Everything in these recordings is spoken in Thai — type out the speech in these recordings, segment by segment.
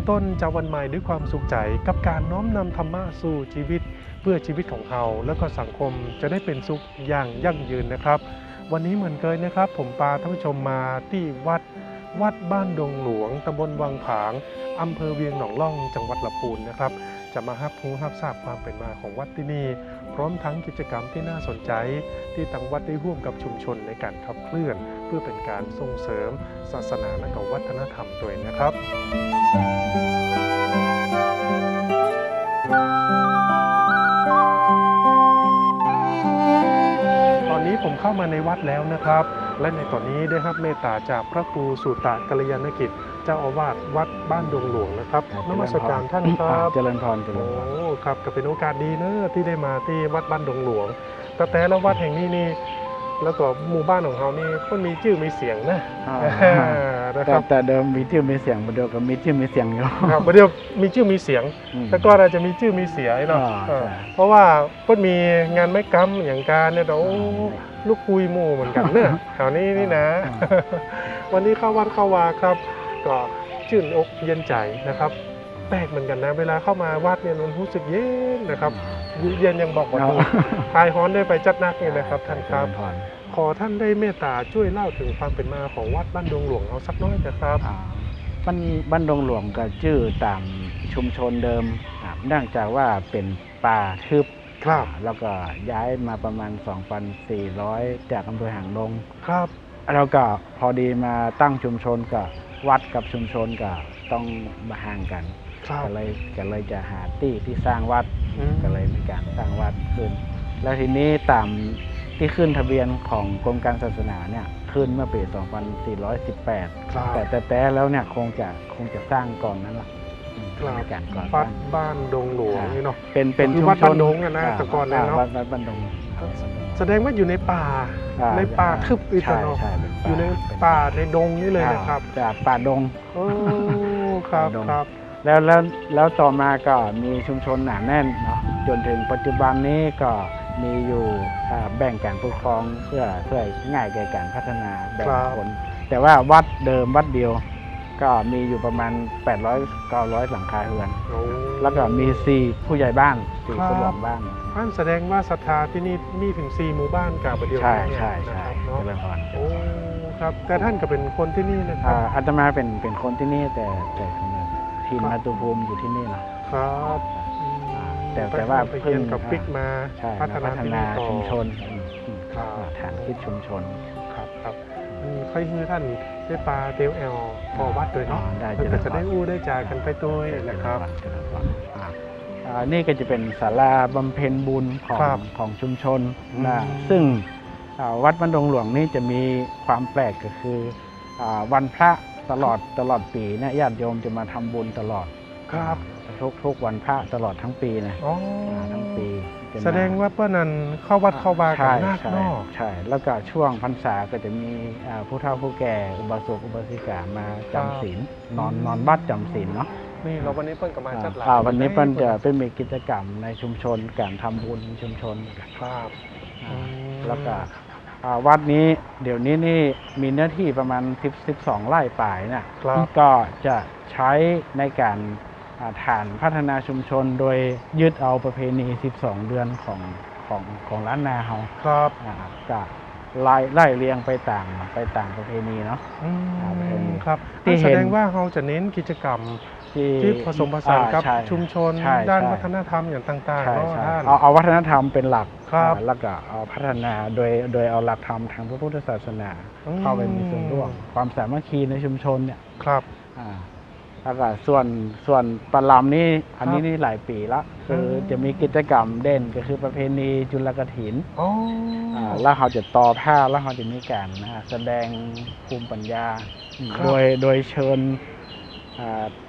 มต้นจากวันใหม่ด้วยความสุขใจกับการน้อมนำธรรมะสู่ชีวิต เพื่อชีวิตของเราและก็สังคมจะได้เป็นสุขอย่างยั่งยืนนะครับ วันนี้เหมือนเคยนะครับ ผมปาท่านผู้ชมมาที่วัดวัดบ้านดงหลวงตำบลวังผางอำเภอเวียงหนองล่องจังหวัดลำพูนนะครับ จะมาฮับรู้ฮับทราบความเป็นมาของวัดที่นี่ พร้อมทั้งกิจกรรมที่น่าสนใจ ที่ทางวัดได้ร่วมกับชุมชนในการขับเคลื่อน เพื่อเป็นการส่งเสริม ศาสนาและก็วัฒนธรรมด้วยนะครับตอนนี้ผมเข้ามาในวัดแล้วนะครับ และในตอนนี้ได้รับเมตตาจากพระครูสุตะกัลยาณกิจ เจ้าอาวาสวัดบ้านดงหลวงนะครับนมัสการท่านครับเจริญพรเจริญพรโอ้ครับก็เป็นโอกาสดีเนอะที่ได้มาที่วัดบ้านดงหลวง แต่แต่ละวัดแห่งนี้นี่แล้วก็หมู่บ้านของเขานี่มันมีชื่อมีเสียงนะอ่านะแต่ครับแต่เดิมมีชื่อมีเสียงมาเดียวกับมีชื่อมีเสียงอยู่ครับเดี๋ยวมีชื่อมีเสียงอืมแต่ก็อาจจะมีชื่อมีเสียงเนาะอ่าเออใช่เพราะว่าเพิ่นมีงานไม่กำอย่างการเนี่ยโอ้อ่าลูกคุยหมู่เหมือนกันเนี่ยแถวนี้นี่นะอ่าวันนี้เข้าวัดเข้าวาครับ ก็ชื่นอกเย็นใจนะครับ แปลกเหมือนกันนะ เวลาเข้ามาวัดเนี่ยมันรู้สึกเย็นนะครับเย็นยังบอกว่าถูกคลายฮ้อนได้ไปจัดนักเนี่ยนะครับท่านครับเจญพรขอท่านได้เมตตาช่วยเล่าถึงความเป็นมาของวัดบ้านดงหลวงเอาสักน้อยนะครับอ่าบ้านบ้านดงหลวงก็ชื่อตามชุมชนเดิมอ่าเนื่องจากว่าเป็นป่าทึบครับอ่าแล้วก็ย้ายมาประมาณ 2,400 จากอำเภอหางดงครับ แล้วก็พอดีมาตั้งชุมชนกับ วัดกับชุมชนก็ต้องมาห่างกันครับก็เลยก็เลยจะหาที่ที่สร้างวัดอืม ก็เลยมีการสร้างวัดขึ้น แล้วทีนี้ตามที่ขึ้นทะเบียนของกรมการศาสนาเนี่ยขึ้นเมื่อปี 2418 ครับแต่แต่แต่แล้วเนี่ยคงจะคงจะสร้างก่อนนั้นละอืมครับ มีการก่อนสวัร้าดงบ้านดงหลวงนี่เนาะ เป็นเป็นคือชุมวัดชบ้านนดงอะนะาแต่ก่อนเลยเนอะวัดวัดบ้านดง แสดงว่าอยู่ในป่าอ่ในป่าทึบอีกใช่เนาะใช่เป็นอยู่ในเป็ป่าในดงนี่เลยนะครับอ่าจากป่าดง โอ้ครับดง ครับ แล้วแล้วแล้วต่อมาก็มีชุมชนหนาแน่นเนาะจนถึงปัจจุบันนี้ก็มีอยู่อ่าแบ่งการปกครองเพื่อเพื่อง่ายแก่การพัฒนาแบ่งครับ คน แต่ว่าวัดเดิมวัดเดียว ก็มีอยู่ประมาณ 800 900 หลังคาเรือน โอ้ แล้วก็มี4ผู้ใหญ่บ้านสี่ครับ ผู้หลังบ้าน ท่านแสดงว่าศรัทธาที่นี่มีถึง4หมู่บ้านกับประเดียวใช่เนี่ยใช่นะใช่ครับเจเนาะริญพรโอ้ครับแต่ท่านก็เป็นคนที่นี่นะครัอ่าบอาตมาเป็นเป็นคนที่นี่แต่แต่กำเนิดทีมครับ มาตุภูมิอยู่ที่นี่เนาะครับอืมอ่าแต่แต่ว่าไปเรียนกับเพิ่ง ปิกมาใช่พัฒมานาพัฒที่นานี่ต่อ ชุมชนอืมอืมครับฐานคิดชุมชน ครับครับอืมค่อยคือท่านได้ปลาเตลแอลพอวัดเลยเนาะอ๋อได้เพื่อเจริญพรจะได้อู้ได้จากันไปด้วยนะครับ เจริญพรอ่า อ่านี่ก็จะเป็นศาลาบำเพ็ญบุญของครับของชุมชนอืมนะซึ่งอ่าวัดบ้านดงหลวงนี่จะมีความแปลกก็คืออาวันพระตลอดตลอดปีเนี่ยญาติโยมจะมาทำบุญตลอดครับทุกทุกวันพระตลอดทั้งปีนะอ๋อาทั้งปีจะมาแสดงว่าเพื่อนนั้นเข้าวัดเข้าวากันใช่นาคใช่เนอกใช่ แล้วก็ช่วงพรรษาก็จะมีอ่าผู้เฒ่าผู้แก่ อุบาสกอุบาสิกามาจำศีลนอนนอนบัดจำศีลเนาะ นี่เราวันนี้เพื่อนก็มาจัดหลายอ่าวันนี้เปิ้นจะคเป็นมีกิจกรรมในชุมชนการทำบุญในชุมชนครับอ่าอืมแล้วก็อ่าวัดนี้เดี๋ยวนี้นี่มีเนื้อที่ประมาณ 10 12ไร่ป่ายเนี่ย ครับ ก็จะใช้ในการอ่าฐานพัฒนาชุมชนโดยยึดเอาประเพณี 12 เดือนของของของล้านนาเฮาครับอ่าก็ไล่ไล่เรียงไปต่างไปต่างประเพณีเนาะ อืครับมครับ ที่นั่นแสเห็นดงว่าเราจะเน้นกิจกรรม ที่ที่ผสมผสานกับอ่ใช่ชุมชนใช่ด้านใช่วัฒนธรรมอย่างต่างๆใช่เนาะใช่ท่าน เอาเอาวัฒนธรรมเป็นหลักครับ อ่าแล้วก็เอาพัฒนาโดยโดยเอาหลักธรรมทางพระพุทธศาสนา อืมเข้าไปมีส่วนร่วมความสามัคคีในชุมชนเนี่ยครับ อ่าแล้วก็ส่วนส่วนปลาลำนี่อันนี้ครับนี่หลายปีละคืออม จะมีกิจกรรมเด่นก็คือประเพณีจุลกถินอ๋อออ่าแล้วเขาจะต่อผ้าแล้วเขาจะมีการนะฮะแสดงภูมิปัญญาครับโดยโดยเชิญอ่า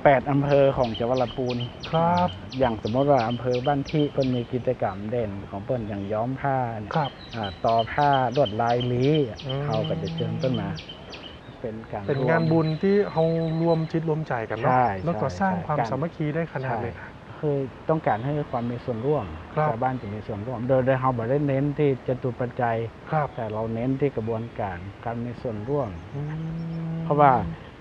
แปดอำเภอของจังหวัดลำพูนครับ อย่างสมมติว่าอำเภอบ้านที่เปิ้นมีกิจกรรมเด่นของเปิ้นอย่างย้อมผ้าเนี่ยครับ อ่าต่อผ้าลวดลายลี้อืม เขาก็จะเชิญเปิ้นมา เป็นการเป็นร่วม งานบุญที่เรารวมจิตรวมใจกันเนาะใช่แล้วก็ใช่สร้างใช่ความการสามัคคีได้ขนาดใช่เลย คือต้องการให้ความมีส่วนร่วมครับ ชาวบ้านจะมีส่วนร่วม โดยโดยเราไม่ได้เน้นที่จตุปัจจัย ครับแต่เราเน้นที่กระบวนการการมีส่วนร่วม อืมเพราะว่า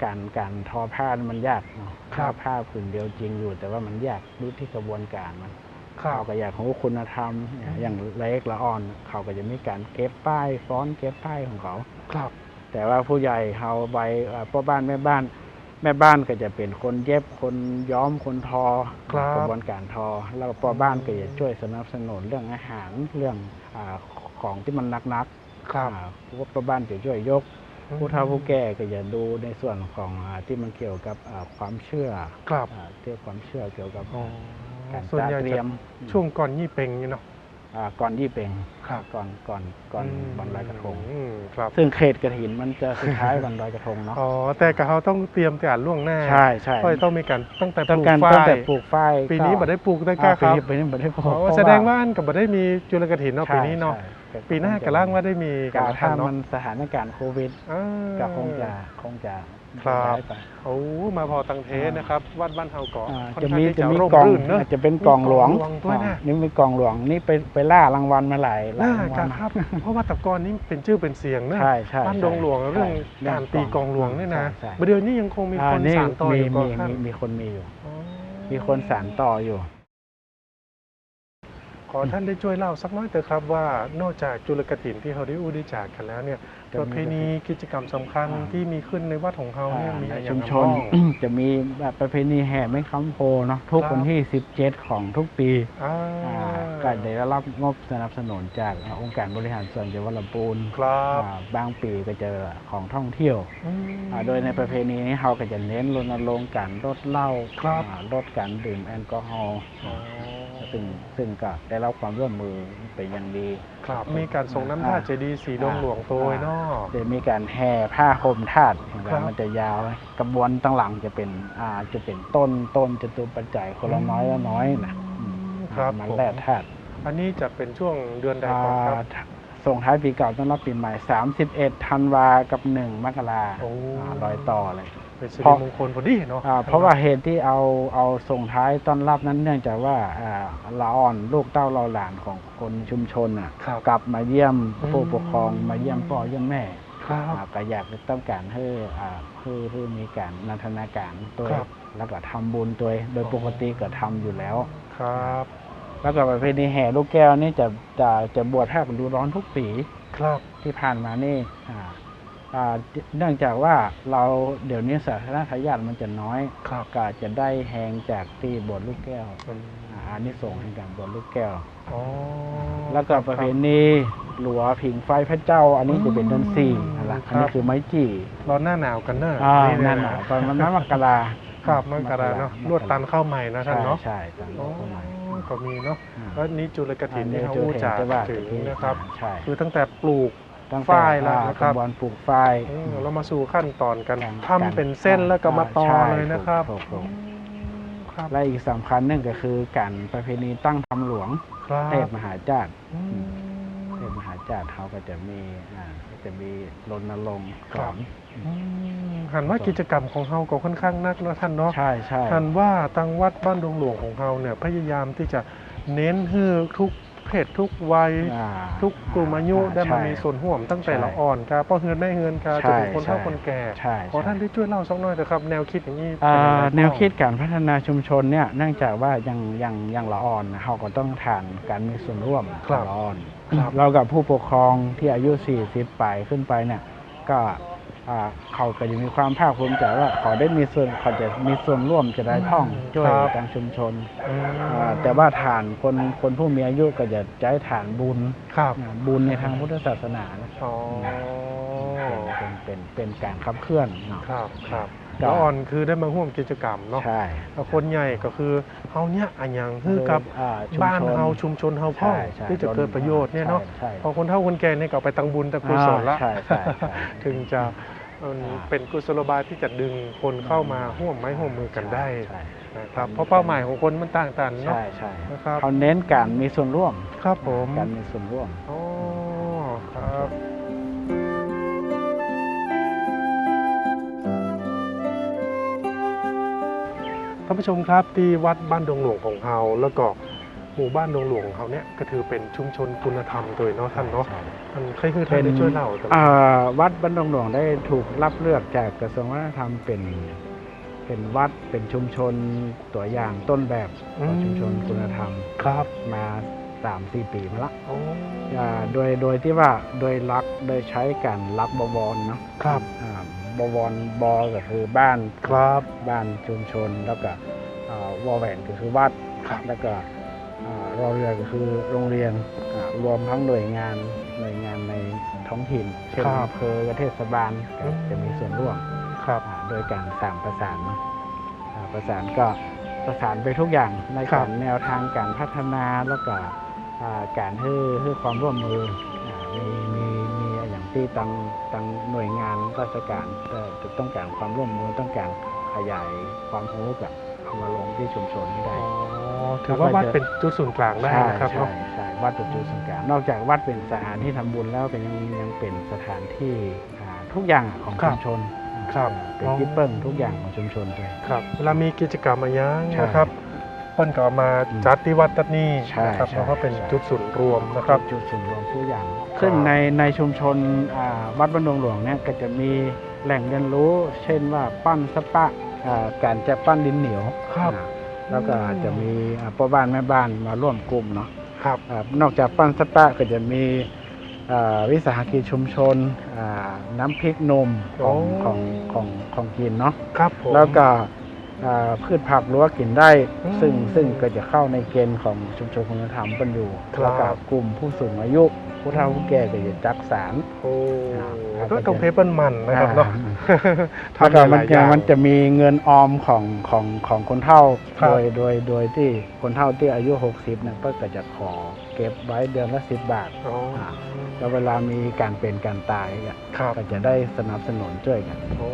การการทอผ้ามันยากเนาะครับผ้าผ้าผืนเดียวจริงอยู่ แต่ว่ามันยากรู้ที่กระบวนการมันครัเขาบก็อยากของคุณธรรมเนี่ยอย่างละเอกละอ่อน เขาก็จะมีการเก็บป้ายฟ้อนเก็บป้ายของเขา ครับ แต่ว่าผู้ใหญ่เขาใบเอ่อพ่อบ้านแม่บ้าน แม่บ้านก็จะเป็นคนเย็บคนย้อมคนทอครับกระบวนการทอ แล้วก็พ่อบ้านก็จะช่วยสนับสนุนเรื่องอาหารเรื่องอาของที่มันนักๆครับ อ่าพ่อบ้านจะช่วยยก ผู้เฒ่าผู้แก่ก็จะดูในส่วนของอาที่มันเกี่ยวกับอ่าความเชื่อครับ อ่าเรื่องความเชื่อเกี่ยวกับอ๋อการส่วนจัดใหญ่เตรีจะยมช่วงก่อนยี่เป็งนี่เนาะ อ่าก่อนยี่เป็งครับ ก่อนก่อนก่อนมวันลอยกระทง อืมครับ ซึ่งเขตกระถินมันจะสุดท้ายวันลอยกระทงเนาะอ๋อ แต่กับเขาต้องเตรียมแต่ล่วงหน้าใช่ใช่ก็เลยต้องมีการตั้งแต่ปต้องลูกการฝ้าตั้งแต่ยปลูกฝ้ายปีนี้ก็บัได้ปลูกได้อ่าก้าคปีรับนี้ปีนี้บัได้ปลูกอ๋อเพระแสดงว่าอันกับบัได้มีจุลกฐินเนาะใช่ปีนี้เนาะ ใช่ ปีหน้ากระล่างว่าได้มีกาการถ้าทำเนาะมันสถานการณ์โควิดอ่าก็คงจะคงจะครับย้ายไปโอ้มาพอตังเทนะครับวัดบ้านเฮาเกาะอ่าค่อนจะข้างมีที่จะมีร่กล่องรื่นเนอะอาจจะเป็นกล่องหลวงมีกล่องหลวงด้วยนะอ่านี่มีกล่องหลวงนี่ไปไปล่ารางวัลมาหลายหลายน่ารางวัจะลครับเพราะว่าแตะกอนนี้เป็นชื่อเป็นเสียงเนอะใช่ใช่บ้านดงหลวงใช่เรื่องใช่การตีกองหลวงเนี่ยนะใช่ประเดี๋ยวนี้ยังคงมีอ่าคนนี่สานต่อมีอยู่ก่อมีนท่านมีมีคนมีอยู่อ๋อมีคนสานต่ออยู่ ขอท่านได้ช่วยเล่าสักน้อยเถอะครับว่านอกจากจุลกฐินที่เขาได้อู้ได้จากกันแล้วเนี่ยจะมีประเพณีกิจกรรมสำคัญอ่าที่มีขึ้นในวัดของเขาเนี่ยมีในอะไรอชุย่างมไรชนบ้างจะมีแบบประเพณีแห่ไม่คำโพเนาะทุกครับวันที่ 17 ของทุกปีอ่าอ่าก็ได้รับงบสนับสนุนจากองค์การบริหารส่วนจังหวัดลำพูนครับอ่าบางปีก็จะของท่องเที่ยวอืมอ่าโดยในประเพณีนี้เราก็จะเน้นรณรงค์การลดเหล้าครับอ่าลดการดื่มแอลกอฮอล์อ๋อ ซึ่งซึ่งก็ได้รับความร่วมมือเป็นอย่างดี ครับ มีการส่งน้ำท่าเจดีย์สีดงหลวงโตยเนาะ จะมีการแห่ผ้าห่มธาตุเห็นไหมครับ มันจะยาวกระบวนตั้งหลังจะเป็นอ่าจะเป็นต้นต้นจตุปัจจัยคนละน้อยละน้อยนะอืมครับมันผม แร่ธาตุอันนี้จะเป็นช่วงเดือนใดก่อนครับ อ่าส่งท้ายปีเก่าต้อนรับปีใหม่ 31ธันวากับ 1 มกราโอ้ อ่ารอยต่อเลย เป็นสิริเพราะมงคลพอดีเนาะอ่าเพราะว่าเหตุที่เอาเอาส่งท้ายต้อนรับนั้นเนื่องจากว่าอ่าละอ่อนลูกเต้าเราหลานของคนชุมชนอะครับกลับมาเยี่ยมอืมผู้ปกครองมาเยี่ยมพ่อเยี่ยมแม่ครับอ่าก็อยากจะต้องการให้อ่าคือคือมีการนันทนาการตัวครับแล้วก็ทำบุญตัวโดยปกติก็ทำอยู่แล้วครับแล้วก็ประเพณีแห่ลูกแก้วนี่จะจะจะบวชแทบฤดูร้อนทุกปีครับที่ผ่านมานี่อ่าอ่า เนื่องจากว่าเราเดี๋ยวนี้สาธารณทายาทมันจะน้อยครับก็จะได้แหงจากตีบวชลูกแก้วอืมอ่าอันนี้ส่งส์แห่งการบวชลูกแก้วอ๋อแล้วก็ประเพณีหลัวผิงไฟพระเจ้า อันนี้จะเป็นเดือนสี่นั่นแหละอันนี้คือไม้จี่ร้อนหน้าหนาวกันเนอะอ่าเยนั่นหนาวตอนมันมกราครับมกราเนาะลวดตันเข้าใหม่นะท่านเนาะใช่ใช่ตามอ๋อเข้ามาก็มีเนาะอ่าแล้วนี้จุลกฐินที่เขาอัอู้จากจะว่าถึงนะครับใช่คือตั้งแต่ปลูก ตั้งแต่ฝ้ายแล้วอ่นะครับ กระบวนปลูกฝ้าย เออเรามาสู่ขั้นตอนกันการทำเป็นเส้นแล้วก็มาตอใช่เลยนะครับถูกถูก ครับและอีกสำคัญหนึ่งก็คือการประเพณีตั้งทำหลวงครับเทพมหาจารย์อืม เทพมหาจารย์เขาก็จะมีอ่าก็จะมีรณรงค์สครัอบ นอืมหันว่ากิจกรรมของเฮาก็ค่อนข้างนักแล้วท่านเนาะใช่ใช่หันว่าตังวัดบ้านดงหลวงของเฮาเนี่ยพยายามที่จะเน้นให้ทุก เพศทุกวัย อ่าทุกกลุ่มอายุอ่ได้มาใช่ มีส่วนร่วมตั้งแต่ใช่ละอ่อนครับพ่อเฮือนแม่เฮือนครับใช่จะถึงคนเฒ่าใช่ คนแก่ ใช่ขอใช่ ท่านได้ช่วยเล่าสักหน่อยนะครับ แนวคิดอย่างนี้อ่าเป็นยังไงบ้างแนวคิดการพัฒนาชุมชนเนี่ยเนื่องจากว่ายังยังยังละอ่อนนะเขาก็ต้องฐานการมีส่วนร่วมครับละอ่อน ครับ เรากับผู้ปกครองที่อายุ 40ปลายขึ้นไปเนี่ยก็อ่า เขาก็จะมีความภาคภูมิใจว่าเขาได้มีส่วนเขาจะมีส่วนร่วมจะได้ท่องช่วยครับทางชุมชนอืมอ่าแต่ว่าฐานคนคนผู้มีอายุก็จะใช้ฐานบุญครับอ่าบุญในทางพุทธศาสนานะอ๋อเป็นเป็นเป็นเป็นการขับเคลื่อนเนาะครับครับก็แล้วอ่อนคือได้มาร่วมกิจกรรมเนาะใช่แล้วคนใหญ่ก็คือเฮาเนี่ยอันยังคือกับอ่ชุมบ้านชเฮาชุมชนเฮาพ่องใช่ใช่ที่จะเกิดประโยชน์เนี่ยเนาะใช่พอคนเฒ่าคนแก่เนี่ยก็เอาไปตังบุญตะกุศลละใช่ใช่ใช่ถึงจะเอิ่มอ่าเป็นกุศโลบายที่จะดึงคนเข้ามาร่วมไม้ร่วมมือกันได้ใช่นะครับเพราะเป้าหมายของคนมันต่างกันเนาะใช่ใช่นะครับเขาเน้นการมีส่วนร่วมครับผมการมีส่วนร่วมอ๋อครับท่านผู้ชมครับที่วัดบ้านดงหลวงของเฮาแล้วก็ มู่บ้านดงหลวงของเขาเนี่ยก็ถือเป็นชุมชนคุณธรรมโดยเนาะท่านเนาะใช่มันใครคือท่านได้ช่วยเล่าตรงอ่นี้าวัดบ้านดงหลวงได้ถูกรับเลือกจากกระทรวงวัฒนธรรมเป็นเป็นวัดเป็นชุมชนตัวอย่างต้นแบบของชุมชนคุณธรรมครับมาสามสี่ปีมาละโอ้อ่าโดยโดยที่ว่าโดยรักโดยใช้การรักบวรเนาะครับอ่าบวรบอก็คือบ้านครับบ้านชุมชนแล้วก็อ่าวอแหวนก็คือวัดครับแล้วก็อ่า รอเรือก็คือโรงเรียนอ่ารวมทั้งหน่วยงานหน่วยงานในท้องถิ่น เช่นครับอำเภอกับเทศบาลก็อืม จะมีส่วนร่วมครับอ่าโดยการสามประสานเนอะอ่าประสานก็ประสานไปทุกอย่างในครักาบรแนวทางการพัฒนาแล้วก็อ่าการให้ให้ความร่วมมืออ่ามีมีมีอย่างที่ตังตังหน่วยงานราชการเอ่อจะต้องการความร่วมมือต้องการขยายความรู้กับเอามาลงที่ชุมชนให้ได้ อ๋อ ถือว่าวัดเป็นจุดศูนย์กลางได้ใช่นะครับใช่เนาะใช่วัดเป็นจุดศูนย์กลางนอกจากวัดเป็นสถานที่ทำบุญแล้วเป็นยังยังเป็นสถานที่อ่าทุกอย่างของชุมชนครับเป็นที่เปิ้งทุกอย่างของชุมชนเลยครับเวลามีกิจกรรมอะไรยังใช่นะครับเปิ้นก็เอามาอืมจัดที่วัดตัดนี่ใช่นะครับใช่เพราะว่าเป็นใช่จุดศูนย์รวมนะครับจุดศูนย์รวมทุกอย่างซึ่งในในชุมชนอ่าวัดบ้านดงหลวงเนี่ยก็จะมีแหล่งเรียนรู้ เช่นว่าปั้นสปะอ่าการจะปั้นดินเหนียวครับอ่า แล้วก็จะมีอ่าพ่อบ้านแม่บ้านมาร่วมกลุ่มเนาะครับอ่านอกจากปั้นสปะก็จะมีอ่าวิสาหกิจชุมชนอ่าน้ำพริกนมของโอ้ของของของกินเนาะครับผมแล้วก็อ่า พืชผักรั้วกินได้อืมซึ่งซึ่งก็จะเข้าในเกณฑ์ของชุมชนคุณธรรมเป็นอยู่ครับแล้วก็กลุ่มผู้สูงอายุผู้เฒ่าผู้แก่ก็จะจักสารโอ้ครับก็ต้องเพเปิลมันนะครับเนาะอ่าแล้วก็ทำหมันลายๆอจะย่างมันจะมีเงินออมของของของคนเฒ่าครับโดยโดยโดยที่คนเฒ่าที่อายุ 60เนี่ยก็จะขอเก็บไว้เดือนละ10 บาทอ๋อแล้วเวลามีการเป็นการตายเนี่ยครับก็จะได้สนับสนุนช่วยกันโอ้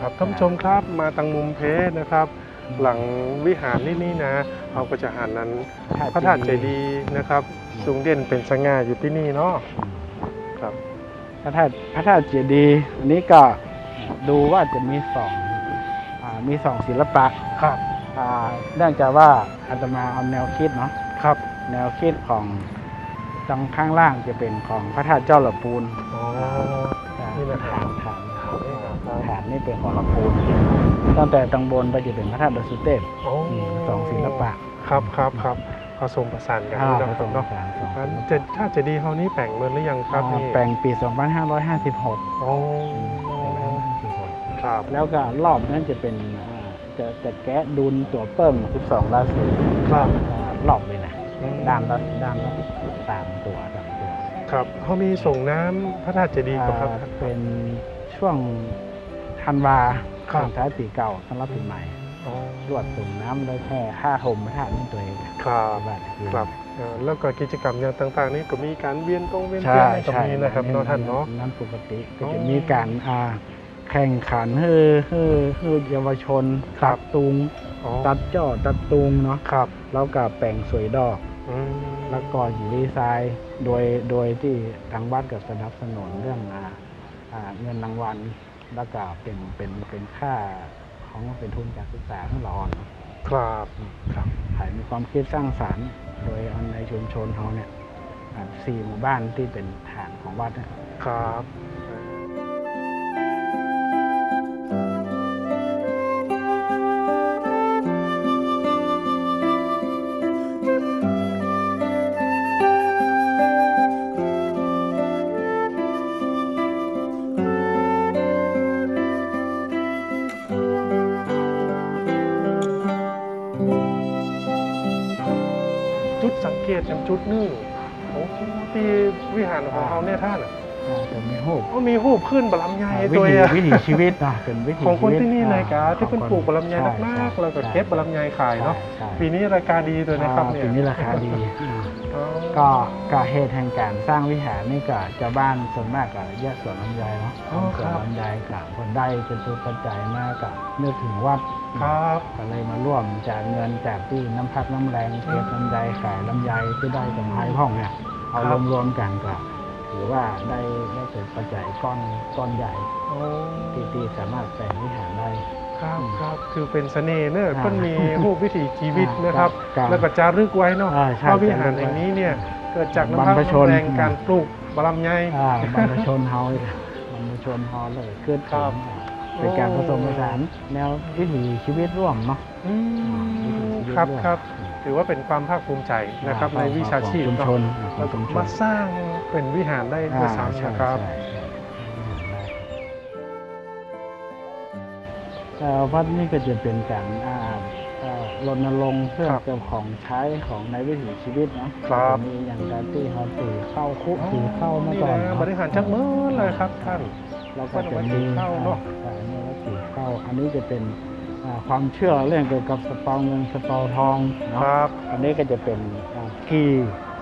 ครับท่านผู้ชมครับมาตังมุมเพนะครับ หลังวิหารนี่นี่นะเราก็จะหันนั้นพระธาตุเจดีย์นะครับสูงเด่นเป็นสง่าอยู่ที่นี่เนาะอืมครับพระธาตุพระธาตุเจดีย์อันนี้ก็ดูว่าจะมีสองอามีสองศิลปะครับอ่าเนื่องจากว่าอาตมาเอาแนวคิดเนาะครับ แนวคิดของตรงข้างล่างจะเป็นของพระธาตุเจ้าหละปูนอ๋ออ่านี่นะครัฐาบนฐาน ฐานนี่เป็นของละปูนตั้งแต่ตังบนไปจะเป็นพระธาตุดอยสุเทพโอ้อืมสองศิลปะครับครับครับผสมผสานกันอ่านะผคสรับมผเนาะสานสองงั้นศิลเจะปะถ้าเจะดีเฮานี้แป่งเมือนหรือยังครับอ่านี่แปลงปี 2556โอ้ครับ แล้วก็รอบนั้นจะเป็นอ่าจะจะแกะดุลตัวเพิ่ม12 ราศีครับอ่ารอบเลยนะอืมด้านละด้านละสามตัวสามตัว ครับเขามีส่งน้ำพระธาตุเจดีย์กับครับอ่าเป็นช่วง ธันวาครับส่งท้ายปีเก่าสำหรับปีใหม่อ๋อรวดส่งน้ำได้แค่ห้าถมพระธาตุนี่ตัวเองครับบ้านคือ ครับเอ่อแล้วก็กิจกรรมอย่างต่างๆ นี่ก็มีการเวียนตรงเวียนใช่เทียนให้กับใช่มีนะครับเนาะท่านเนาะ นั้นปกติก็อ๋จะอมีการอ่าแข่งขันฮือฮือฮือเยาวชนครัตับดตุง อ๋อตัดจ่อตัดตุงเนาะครับแล้วก็แปลงสวยดอก อืมแล้วก็หินดีไซน์โดยโดยที่ทางวัดก็สนับสนุนเรื่องอ่าอ่าเงินรางวัล แล้วก็เป็นเป็นเป็นค่าของเป็นทุนการศึกษาของเราเนาะครับครับขายมีความคิดสร้างสรรค์ โดยเอาในชุมชนเขาเนี่ยอ่าสี่หมู่บ้านที่เป็นฐานของวัดเนี่ยครับ วิหารของเขาเนี่ยท่านอะอ่าจะมีรูปก็มีหูปขึ้นบารมยายอ่าวิตัวถีอะวิถีชีวิตเนาะเป็นวิถีของคนชีวิตที่นี่เลยอ่กาที่เป็นของปลูกบารมยายใช่มากๆใช่แล้วก็เก็บบารมยายขายเนาะใช่ปีนี้รายการดีตัวนะครับอ่าเนี่ยปีนี้ราคาดีอ่าอ๋อก็ก็เหตุแห่งการสร้างวิหารนี่ก็เจ้าบ้านส่วนมากก็แยกสวนลำไยเนาะอ๋อทำสวนครับลำไยกับคนได้เป็นตัวปัจจัยมากกับนึกถึงวัดครับก็เลยมาร่วมจากเงินจากที่น้ำพักน้ำแรงเก็บลำไยขายลำไยที่ได้กำไรพ่องเนี่ย เอาครับ รวมๆกันก็ถือว่าได้ได้เป็นปัจจัยก้อนก้อนใหญ่โอ้ที่ที่สามารถแปลงวิหารได้ ครับอืมครับคือเป็นเสน่ห์เนอะอ่าเพิ่นมีรูปวิถีชีวิตนะครับ ครับแล้วก็จารึกไว้เนาะอ่าใช่ว่าวิหารแห่งนี้เนี่ยเกิดจากน้ำพักบรรพชน น้ำแรงการปลูกบารมไยอ่าบรรพชนเฮาบรรพชนเฮาเลยขึ้นครัถึบงเป็นการผสมผสานแนววิถีชีวิตร่วมเนาะ อืมวิถีชีวิตครับร่วมครับ ถือว่าเป็นความภาคภูมิใจนะครับอ่ในวิชาชีพของชุมเนาะชนอ่าขอแล้งวชุมชนมาสร้างเป็นวิหารได้ด้วยอ่าซ้ำใช่นะครับใช่ใช่เอ่อวัดนี้ก็จะเป็นการอ่าเอ่อรณรงค์เพื่อครับเจ้าของใช้ของในวิถีชีวิตเนาะก็จะมีอย่างการที่เขาตีเข้าคุกตีเข้าเมื่อนี่ก่อนนะเนาะบริหารจักมือเลยครับท่านแล้วก็จะวัดมีตีเข้าเนอะอ่าอันนี้วัดตีเข้า อันนี้จะเป็น อ่าความเชื่อเรื่องเกี่ยวกับสเปาเงินสเปาทองเนาะครับ อันนี้ก็จะเป็นอ่าที่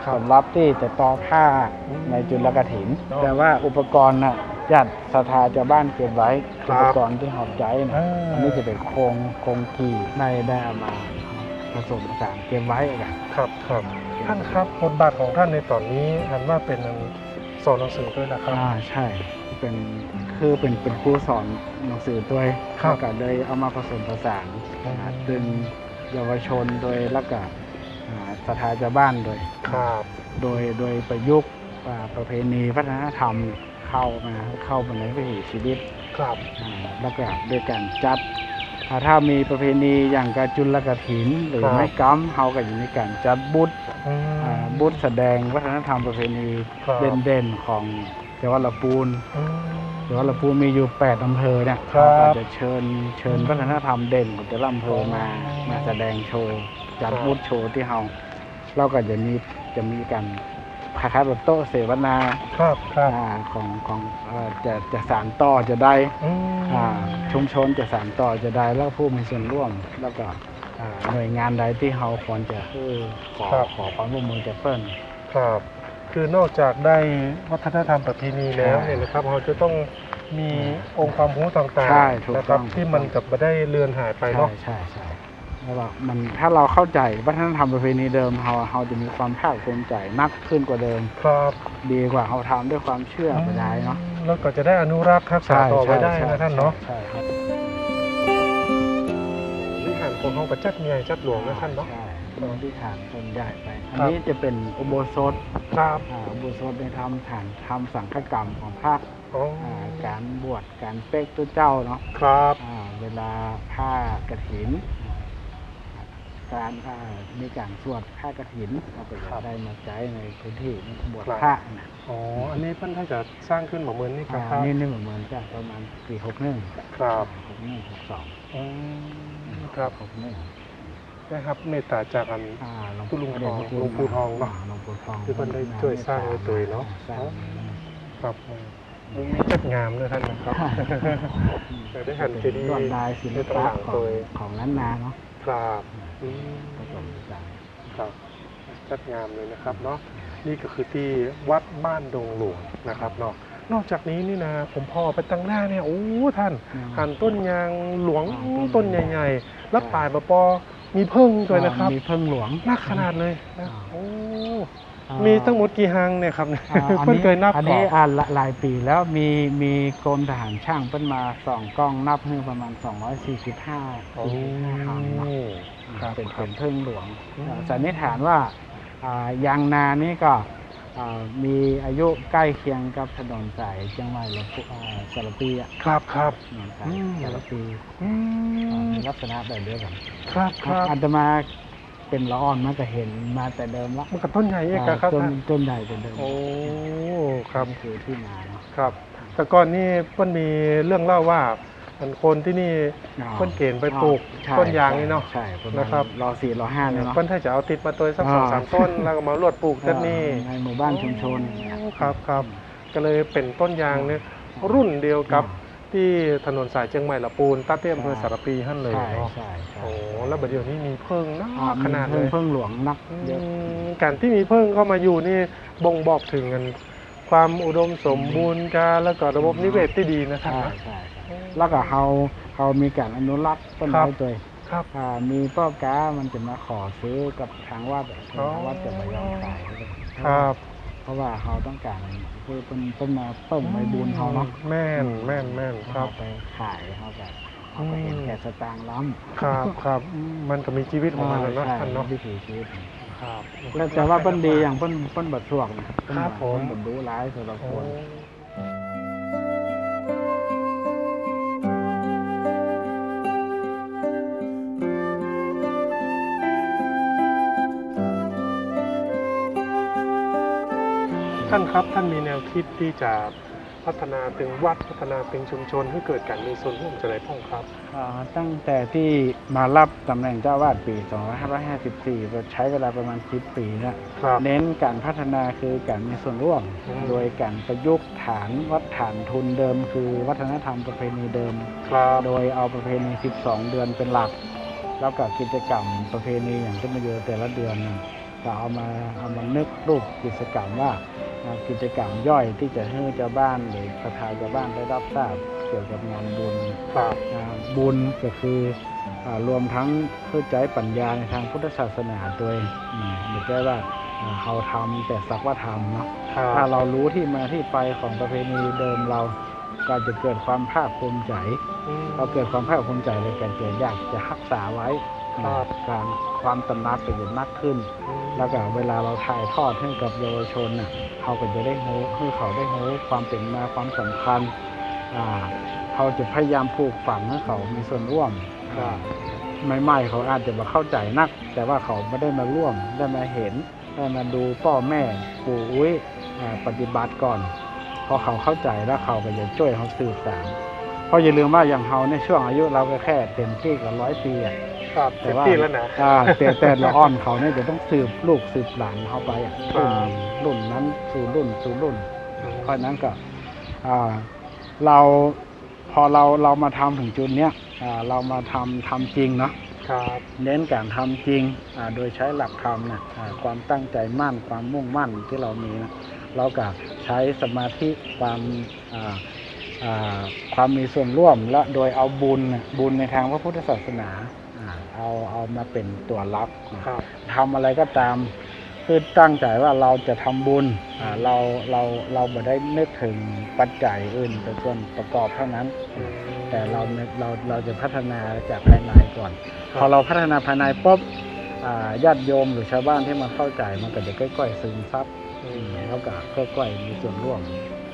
ครับสำหรับที่จะต่อผ้าอืมในจุลกถิน เนอะแต่ว่าอุปกรณ์น่ะญาติศรัทธาชาวบ้านเก็บไว้ครัอุบปกรณ์ที่หอบใจนะอ่า อันนี้จะเป็นโครงโครงกีได้ได้เอามาผสมผสานเก็บไว้กัน ครับครับท่านครับบทบาทของท่านในตอนนี้ท่านว่าเป็นสอนหนังสือด้วยนะครับ อ่าใช่ เป็นคือเป็นเป็นครูสอนหนังสือด้วยครับ แล้วก็เลยเอามาผสมผสานอืมอ่าดึงเยาวชนโดยแล้วก็อ่าศรัทธาชาวบ้านโดยครับโดยโดยประยุกต์อ่าประเพณีวัฒนธรรมเข้ามาเข้ามาในวิถีชีวิต ครับอ่าแล้วก็ด้วยการจัดอ่าถ้ามีประเพณีอย่างกระจุลกถิน หรือครับไม่กัมเฮาก็จะมีการจัดบุตรอืม อ่าบุตรแสดงวัฒนธรรมประเพณีครับ เด่นๆของ จังหวัดลำพูนอืมจังหวัดลำพูนมีอยู่8อำเภอเนี่ยครับเขาก็จะเชิญเชิญวัฒนธรรมเด่นของแต่ละอำเภอมาอ๋อมาแสดงโชว์จัดครับบุตรโชว์ที่เฮาเราก็จะมีจะมีการคล้ายๆแบบโต๊ะเสวนาครับครับอ่าของของเอ่อจะจะสานต่อจะได้อืมอ่าชุมชนจะสานต่อจะได้แล้วผู้มีส่วนร่วมแล้วก็อ่าหน่วยงานใดที่เราควรจะเออขอครับขอความร่วมมือจากเปิ้ลครับ คือนอกจากได้วัฒนธรรมประเพณีแล้วใช่เนี่ยนะครับเราจะต้องมีองค์ความรู้ต่างใช่ถูกๆนะครับต้องที่มันกับมาได้เลือนหายไปใช่เนาะ ใช่ใช่แล้วก็มันถ้าเราเข้าใจวัฒนธรรมประเพณีเดิมเราเราจะมีความภาคภูมิใจมากขึ้นกว่าเดิม ครับดีกว่าเราทำด้วยความเชื่อไปได้เนาะแล้วก็จะได้อนุรักษ์รักษาต่อไว้ได้นะท่านเนาะใช่ครับวิหารของเขาประจัดใหญ่จัดหลวงนะท่านเนาะ ใช่ เป็นที่ฐานต้นใหญ่ไป อันครับนี้จะเป็นอุโบสถครับอ่าอุโบสถในทำฐานทำสังฆกรรมของพระอ๋ออ่าการบวชการเป๊กตัวเจ้าเนาะครับอ่าเวลาผ้ากฐิน การอ่ามีการสวดผ้ากฐินเราก็จะได้มาใช้ในพื้นที่บวชพระนะอ๋ออันนี้เพิ่นถ้าจะสร้างขึ้นเหมือนเมือนนี่คอ่ารับนี่นี่เหมือนเหมือนกันประมาณปีหกหนึ่งครับหกหนึ่งหกสองอืมครับ หกหนึ่ง นะครับเมตตาจากอันอ่าหลวงคุณลุงทองเดชพระคุณหลวงปู่ทองเนาะหลวงปู่ทองที่เพิ่นได้ช่วยสร้างไว้ตัวเนาะสร้างครับอืมมีจัดงามเลยท่านนะครับแต่ได้หันเจดีย์ลวดลายศิลในตำปะหลังขอโดงยของล้านนาเนาะครับอืมผสมผสานครับจัดงามเลยนะครับเนาะนี่ก็คือที่วัดบ้านดงหลวงนะครับเนาะนอกจากนี้นี่นะผมพอไปตั้งหน้าเนี่ยโอ้ท่านหันต้นยางหลวงต้นใหญ่ ๆ แล้วปลายปะปอ มีเพิ่งด้วยนะครับ มีเพิ่งหลวงนักขนาดเลยนะโอ้อ่ามีทั้งหมดกี่หังเนี่ยครับอ่าอันเพิ่นนี้เคยนับอันก่นี้อนอ่าหลายปีแล้วมีมีกรมทหารช่างเพิ่นมาส่องกล้องนับให้ประมาณ 245โอ้45หังเนาะครับเป็นครัเป็บนพึ่งหลวงอืมอ่าสันนิษฐานว่าอ่ายางนานี่ก็อ่า มีอายุใกล้เคียงกับถนนสายเชียงใหม่ลำพูอ่าสารปีอะครับครับถนนสายอืมสารปีอือ่ามมีลักษณะแบบเดียวกันครับครับอาตมาเป็นละอ่อนมาก็เห็นมาแต่เดิมละมันกับต้นใหญ่เองอ่าครับต้นท่านต้นใหญ่แต่เดิมโอ้ครับนี่คือที่มาเนาะครับ แต่ก่อนนี่เพิ่นมีเรื่องเล่าว่า มันคนที่นี่อ๋อเพิ่นเกณฑ์ไปปลูกใช่ต้นยางนี่เนาะ ใช่ประมาณนะครับ รอสี่รอห้าเนี่ยเนาะ เพิ่นถ้าจะเอาติดมาตัวสักอ่าสองสามต้น แล้วก็มาลวดปลูกต้นนี้ในหมู่บ้านชุมชนโอ้ครับครับก็เลยเป็นต้นยางเนี่ยรุ่นเดียวกับที่ถนนสายเชียงใหม่ละปูนตัดเตี้ยมอำเภอสารปีหั่นเลยใช่เนาะใช่ใช่โอ้แล้วบัดเดี๋ยวนี้มีเพิ่งนะอ่ขนาดเลมีย เพิ่งหลวงนักอืเยอะมการที่มีเพิ่งเข้ามาอยู่นี่บ่งบอกถึงกัน ความอุดมสมบูรณ์การแล้วก็ระบบนิเวศที่ดีนะครับ ใช่นะใช่ใช่ แล้วก็เขาเขามีการอนุรักษ์ต้นครัไม้บตัวครับ อ่ามีป้อก้ามันจะมาขอซื้อกับทางวัดอะอ๋อทางวัดจะมายอมขายให้เลยครับ เพราะว่าเขาต้องการคือเป็นเป็นมาเพิ่มใบบุญเขาเนาะแม่นแม่นแม่นครับเขาไปขายเขาแบบเขเขาก็เห็นแก่สตางค์ล้ำครับครับมันก็มีชีวิตของมันนะเนาะใช่ท่านเนาะวิถีชีวิตครับแล้วแต่ว่าเปิ้นดีอย่างเปิ้นเปิ้นบัดช่วงนะครับเปิ้นครับผมเปิ้นดูร้ายสำหรับโอ้คน ท่านครับท่านมีแนวคิดที่จะพัฒนาเป็นวัดพัฒนาเป็นชุมชนให้เกิดการมีส่วนร่วมจะไหนพ้องครับอ่าตั้งแต่ที่มารับตำแหน่งเจ้าวาดปี 2554ก็ใช้เวลาประมาณ 10 ปีเนะครับเน้นการพัฒนาคือการมีส่วนร่วมอืมโดยการประยุกต์ฐานวัดฐานทุนเดิม คือวัฒนธรรมประเพณีเดิมครับโดยเอาประเพณี 12 เดือนเป็นหลัก แล้วก็กิจกรรมประเพณีอย่างที่มาเยอะแต่ละเดือนน่ะ ก็เอามาเอามานึกรูปกิจกรรมว่ากิจกรรมย่อยที่จะให้เจ้าบ้านหรือประธานเจ้าบ้านได้รับทราบเกี่ยวกับงานบุญครับบุญก็คือรวมทั้งเข้าใจปัญญาในทางพุทธศาสนาโดยอืมไม่ใช่ว่าเขาทำแต่สักว่าทำเนาะถ้าเรารู้ที่มาที่ไปของประเพณีเดิมเราก็จะเกิดความภาคภูมิใจอืมพอเกิดความภาคภูมิใจเลยการเกิดอยากจะรักษาไว้ ครับการความตระหนักก็จะมากขึ้น แล้วก็เวลาเราถ่ายทอดให้กับเยาวชนน่ะเขาก็จะได้รู้ให้เขาได้รู้ความเป็นมาความสำคัญอ่าเขาจะพยายามปลูกฝังให้เขามีส่วนร่วมครับใหม่ๆเขาอาจจะมาเข้าใจนัก แต่ว่าเขาไม่ได้มาร่วมได้มาเห็นได้มาดูพ่อแม่ปู่อุ้ยอ่าปฏิบัติก่อนพอเขาเข้าใจแล้วเขาก็จะช่วยเขาสืบสานเพราะอย่าลืมว่าอย่างเขาในยช่วงอายุเราก็แค่เต็มที่กับร้อยปีอะ ครับแต่เต็มว่าที่แล้วนะอ่าแต่แต่ละอ่อนเขาเนี่ยจะต้องสืบลูกสืบหลานเขาไปอะครัรุ่บนรุ่นนั้นสู่รุ่นสู่รุ่น เพราะฉะนั้นก็อ่าเราพอเราเรามาทำถึงจุดเนี้ยอ่าเรามาทำทำจริงเนาะครับเน้นการทำจริงอ่าโดยใช้หลักธรรมนะอ่าความตั้งใจมั่นความมุ่งมั่นที่เรามีนะเราก็ใช้สมาธิความอ่าอ่าความมีส่วนร่วมและโดยเอาบุญน่ะบุญในทางพระพุทธศาสนาอ่า เอาเอามาเป็นตัวรับนะครับทำอะไรก็ตามคือตั้งใจว่าเราจะทำบุญอ่าเราเราเราไม่ได้นึกถึงปัจจัยอื่นเป็นส่วนประกอบเท่านั้นอืมแต่เราเราเราจะพัฒนาจากภายในก่อนครับพอเราพัฒนาภายในปุ๊บอ่าญาติโยมหรือชาวบ้านที่มาเข้าใจมันก็จะค่อยๆซึมซับอืมแล้วก็ค่อยๆมีส่วนร่วม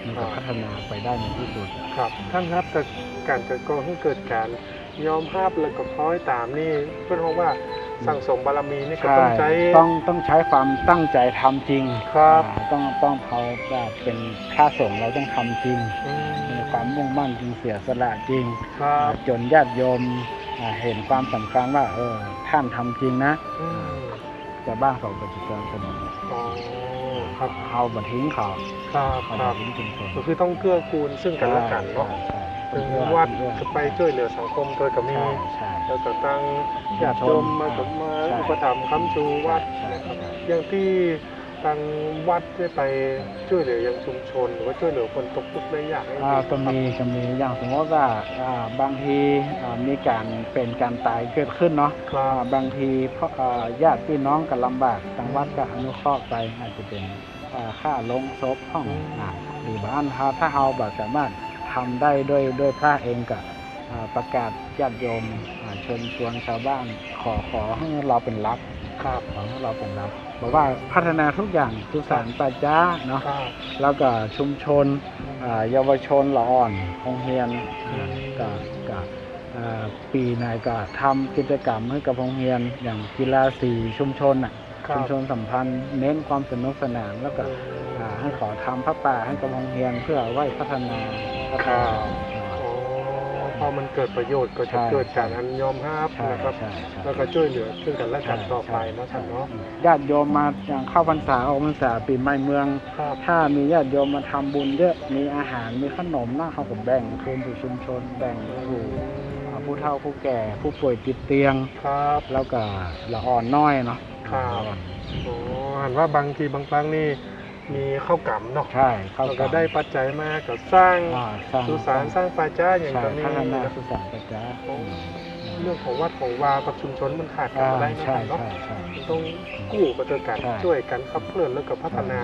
มันครัจะบพัฒนาไปได้ในที่สุดครับท่านครับแต่การจะก่อให้เกิดการ ยอมภาพแล้วก็พ้อยตามนี่เพื่อนเพราะว่าสั่งสมบารมีนี่ก็ต้องใช้ต้องต้องใช้ความตั้งใจทำจริงครับอ่าต้องต้องเขาแบบเป็นค่าส่งฆ์เราต้องทำจริงอืมมีความมุ่งมั่นจริงเสียสละจริงครับจนญาติโยมอ่าเห็นความสำคัญว่าเออท่านทำจริงนะอืมแต่บ้านเขาก็จะเกินสนองอ๋อครับเอาบัทิ้งเขาครับเอาคบัรับทิ้งชุมชนก็คือต้องเกื้อกูลซึ่งกันและกันเนาะใช่ถึงใช่ วัดเพื่อจะไปช่วยเหลือสังคมโดยกับมีใช่ใช่แล้วก็ตั้งญาติโยมมากับมาใช่อุปถัมภ์ค้ำชูวัดใช่นะครับใช่อย่างที่ทางวัดได้ไปช่วยเหลือยังชุมชน หรือว่าช่วยเหลือคนตกทุกข์ได้ยากให้อ่าก็มีก็มีอย่างสมมติว่าอ่าบางทีอ่ามีการเป็นการตายเกิดขึ้นเนาะครัอ่าบบางทีเพราะอ่าญาติพี่น้องกันลำบากทางวัดก็อนุเคราะห์ไปอาจจะเป็นอ่าค่าลงศพห้องอ่าหรือบ้านถ้าถ้าเราแบบสามารถ ทำได้ด้วยด้วยพระเองกับอ่าประกาศญาติโยมอ่าเชิญชวนชาวบ้านขอขอให้เราเป็นรับครับขอให้เราเป็นรับบอกว่าพัฒนาทุกอย่างทุกสารปัจจ้าเนาะครับแล้วก็ชุมชนอ่าเยาวชนละอ่อนโรงเรียนก็ก็อ่าปีไหนก็ทำกิจกรรมให้กับโรงเรียนอย่างกีฬาสีชุมชนอะครัชุบมชนสัมพันธ์เน้นความสนุกสนานแล้วก็อ่าให้ขอทำพระป่าให้กับโรงเรียนเพื่อไว้พัฒนา พัฒนาอ๋อพอมันเกิดประโยชน์ก็จะใช่เกิดการอันยอมภาพใช่นะครับใช่ใช่แล้วก็ช่วยเหลือซึ่งกันและกันต่อไปเนาะท่านเนาะญาติโยมมาอย่างเข้าพรรษาออกพรรษาปีใหม่เมืองครับถ้ามีญาติโยมมาทำบุญเยอะมีอาหารมีขนมนะเขาก็แบ่งคืนสู่ชุมชนแบ่งสู่อ่าผู้เฒ่าผู้แก่ผู้ป่วยติดเตียงครับแล้วก็ละอ่อนน้อยเนาะครับละอ่อนโอ้หันว่าบางทีบางครั้งนี่ มีข้าวกล่ำเนาะใช่เข้าเรากัก็นได้ปัจจัยมากก็สร้างอ่าสร้างสุสานสร้างป่าจ้าอย่างใช่ก็มีพัฒนานะสุสานประจ้าโอ้เรื่องของวัดของวากับชุมชนมันขาดกันอ่าไม่ได้นะใช่เนาะใช่ใช่ มันต้องกู้กระเตือกันใช่ ช่วยกันขับเคลื่อนแล้วก็พัฒนา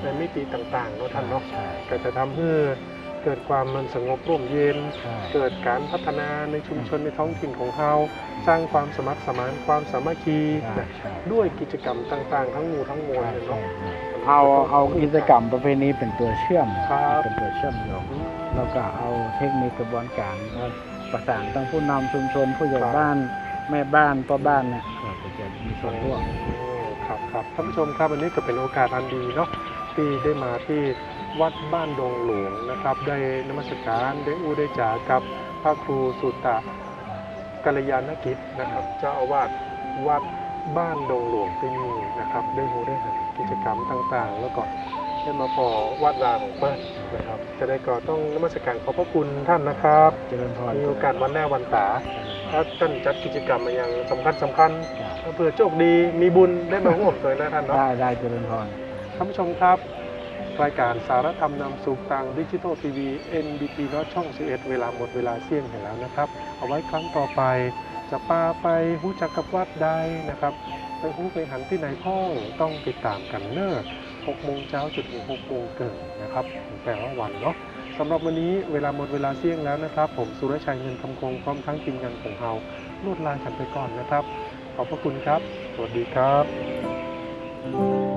ใช่ในมิติต่างๆเนาะท่านเนาะใช่ก็จะทำให้เกิดความมันสงบร่มเย็น ใช่ เกิดการพัฒนาในชุมชนในท้องถิ่นของเราสร้างความสมัครสมานความสามัคคีใช่นะใช่ ด้วยกิจกรรมต่างๆ ทั้งหมู่ทั้งมวลใช่เนี่ยใช่เนาะ เอาเอากิจกรรมประเภทนี้เป็นตัวเชื่อมครับเป็นตัวเชื่อมโยงอืมแล้วก็เอาเทคนิคกระบวนการแล้วประสานทั้งผู้นำชุมชนผู้ใหญ่ครับบ้านแม่บ้านพ่อบ้านเนี่ยก็จะมีส่วนร่วมครับครับท่านผู้ชมครับวันนี้ก็เป็นโอกาสอันดีเนาะที่ได้มาที่วัดบ้านดงหลวงนะครับ ได้นมัสการได้อู้ได้จากับพระครูสุตตะกัลยาณกิจนะครับ เจ้าอาวาสวัด บ้านดงหลวงที่นี่นะครับ ได้รู้ได้เห็นกิจกรรมต่างๆ แล้วก็ได้มาพอวัดรางของเปิ้ลนะครับ จะได้ก็ต้องนมัสการขอบพระคุณท่านนะครับเจริญพรมีโอกาสวันแน่วันตาถ้าท่านจัดกิจกรรมมาอย่างสำคัญสำคัญเผื่อโชคดีมีบุญได้มาร่วมด้วยนะท่านเนาะได้ได้เจริญพรท่านผู้ชมครับ รายการสารธรรมนำสู่ทางดิจิทัลทีวี NBT เนาะช่อง 11 เวลาหมดเวลาเสี่ยงไปแล้วนะครับ เอาไว้ครั้งต่อไป จะพาไปหูจักกับวัดใดนะครับ ไปหูไปหันที่ไหนพ้อต้องติดตามกันเนอะ6โมงเช้าจุดถึง6โมงเกินนะครับแปลว่าวันเนาะสำหรับวันนี้เวลาหมดเวลาเสี่ยงแล้วนะครับ ผมสุรชัยเงินคำคงพร้อมทั้งทีมงานของเราลวดลากันไปก่อนนะครับ ขอบพระคุณครับ สวัสดีครับ